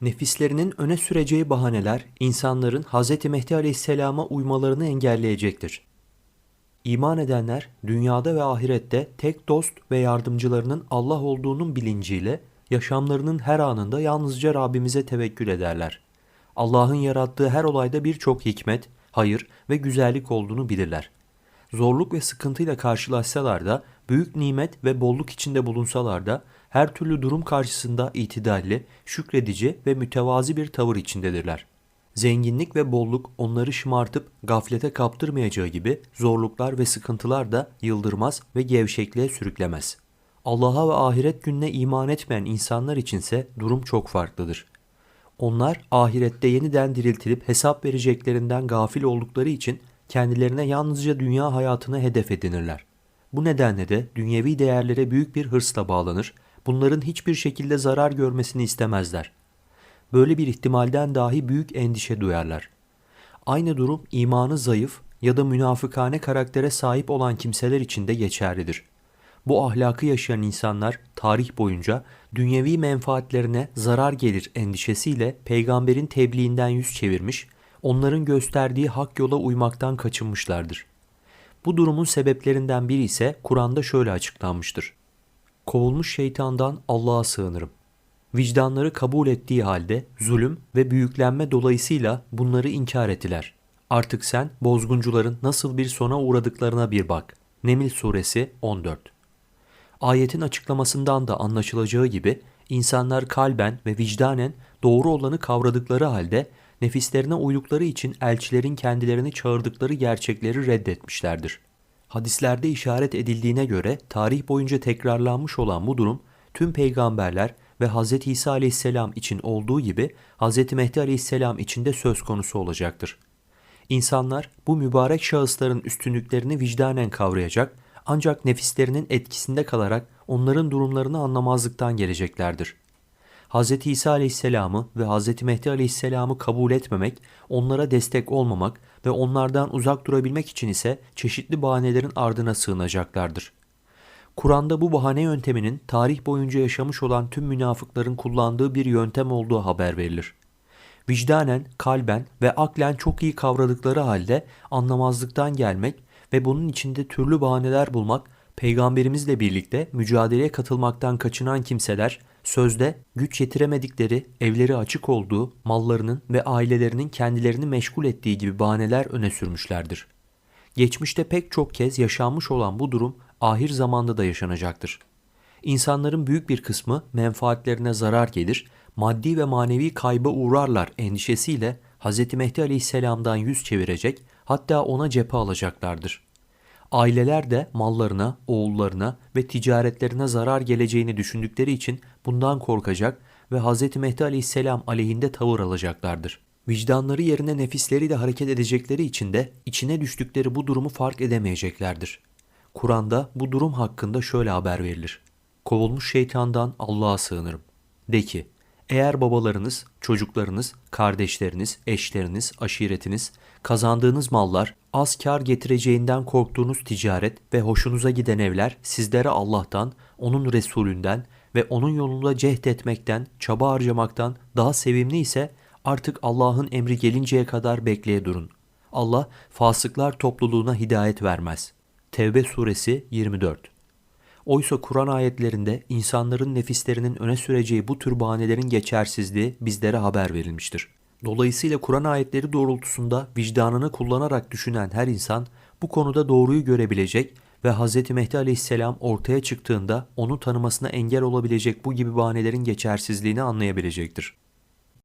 Nefislerinin öne süreceği bahaneler insanların Hz. Mehdi Aleyhisselam'a uymalarını engelleyecektir. İman edenler dünyada ve ahirette tek dost ve yardımcılarının Allah olduğunun bilinciyle yaşamlarının her anında yalnızca Rabbimize tevekkül ederler. Allah'ın yarattığı her olayda birçok hikmet, hayır ve güzellik olduğunu bilirler. Zorluk ve sıkıntıyla karşılaşsalar da, büyük nimet ve bolluk içinde bulunsalar da, her türlü durum karşısında itidalli, şükredici ve mütevazi bir tavır içindedirler. Zenginlik ve bolluk onları şımartıp gaflete kaptırmayacağı gibi zorluklar ve sıkıntılar da yıldırmaz ve gevşekliğe sürüklemez. Allah'a ve ahiret gününe iman etmeyen insanlar içinse durum çok farklıdır. Onlar ahirette yeniden diriltilip hesap vereceklerinden gafil oldukları için kendilerine yalnızca dünya hayatını hedef edinirler. Bu nedenle de dünyevi değerlere büyük bir hırsla bağlanır, bunların hiçbir şekilde zarar görmesini istemezler. Böyle bir ihtimalden dahi büyük endişe duyarlar. Aynı durum imanı zayıf ya da münafıkane karaktere sahip olan kimseler için de geçerlidir. Bu ahlakı yaşayan insanlar tarih boyunca dünyevi menfaatlerine zarar gelir endişesiyle peygamberin tebliğinden yüz çevirmiş, onların gösterdiği hak yola uymaktan kaçınmışlardır. Bu durumun sebeplerinden biri ise Kur'an'da şöyle açıklanmıştır. Kovulmuş şeytandan Allah'a sığınırım. Vicdanları kabul ettiği halde zulüm ve büyüklenme dolayısıyla bunları inkar ettiler. Artık sen bozguncuların nasıl bir sona uğradıklarına bir bak. Nemil suresi 14 Ayetin açıklamasından da anlaşılacağı gibi insanlar kalben ve vicdanen doğru olanı kavradıkları halde nefislerine uydukları için elçilerin kendilerini çağırdıkları gerçekleri reddetmişlerdir. Hadislerde işaret edildiğine göre tarih boyunca tekrarlanmış olan bu durum tüm peygamberler ve Hz. İsa aleyhisselam için olduğu gibi Hz. Mehdi aleyhisselam için de söz konusu olacaktır. İnsanlar bu mübarek şahısların üstünlüklerini vicdanen kavrayacak ancak nefislerinin etkisinde kalarak onların durumlarını anlamazlıktan geleceklerdir. Hz. İsa aleyhisselamı ve Hz. Mehdi aleyhisselamı kabul etmemek, onlara destek olmamak ve onlardan uzak durabilmek için ise çeşitli bahanelerin ardına sığınacaklardır. Kur'an'da bu bahane yönteminin tarih boyunca yaşamış olan tüm münafıkların kullandığı bir yöntem olduğu haber verilir. Vicdanen, kalben ve aklen çok iyi kavradıkları halde anlamazlıktan gelmek ve bunun içinde türlü bahaneler bulmak, peygamberimizle birlikte mücadeleye katılmaktan kaçınan kimseler sözde güç yetiremedikleri, evleri açık olduğu, mallarının ve ailelerinin kendilerini meşgul ettiği gibi bahaneler öne sürmüşlerdir. Geçmişte pek çok kez yaşanmış olan bu durum ahir zamanda da yaşanacaktır. İnsanların büyük bir kısmı menfaatlerine zarar gelir, maddi ve manevi kayba uğrarlar endişesiyle Hz. Mehdi Aleyhisselam'dan yüz çevirecek, hatta ona cephe alacaklardır. Aileler de mallarına, oğullarına ve ticaretlerine zarar geleceğini düşündükleri için bundan korkacak ve Hz. Mehdi Aleyhisselam aleyhinde tavır alacaklardır. Vicdanları yerine nefisleriyle hareket edecekleri için de içine düştükleri bu durumu fark edemeyeceklerdir. Kur'an'da bu durum hakkında şöyle haber verilir. Kovulmuş şeytandan Allah'a sığınırım. De ki, eğer babalarınız, çocuklarınız, kardeşleriniz, eşleriniz, aşiretiniz, kazandığınız mallar, az kar getireceğinden korktuğunuz ticaret ve hoşunuza giden evler sizlere Allah'tan, onun Resulünden ve onun yolunda cehd etmekten, çaba harcamaktan daha sevimli ise artık Allah'ın emri gelinceye kadar bekleye durun. Allah fasıklar topluluğuna hidayet vermez. Tevbe suresi 24 Oysa Kur'an ayetlerinde insanların nefislerinin öne süreceği bu tür bahanelerin geçersizliği bizlere haber verilmiştir. Dolayısıyla Kur'an ayetleri doğrultusunda vicdanını kullanarak düşünen her insan bu konuda doğruyu görebilecek ve Hz. Mehdi aleyhisselam ortaya çıktığında onu tanımasına engel olabilecek bu gibi bahanelerin geçersizliğini anlayabilecektir.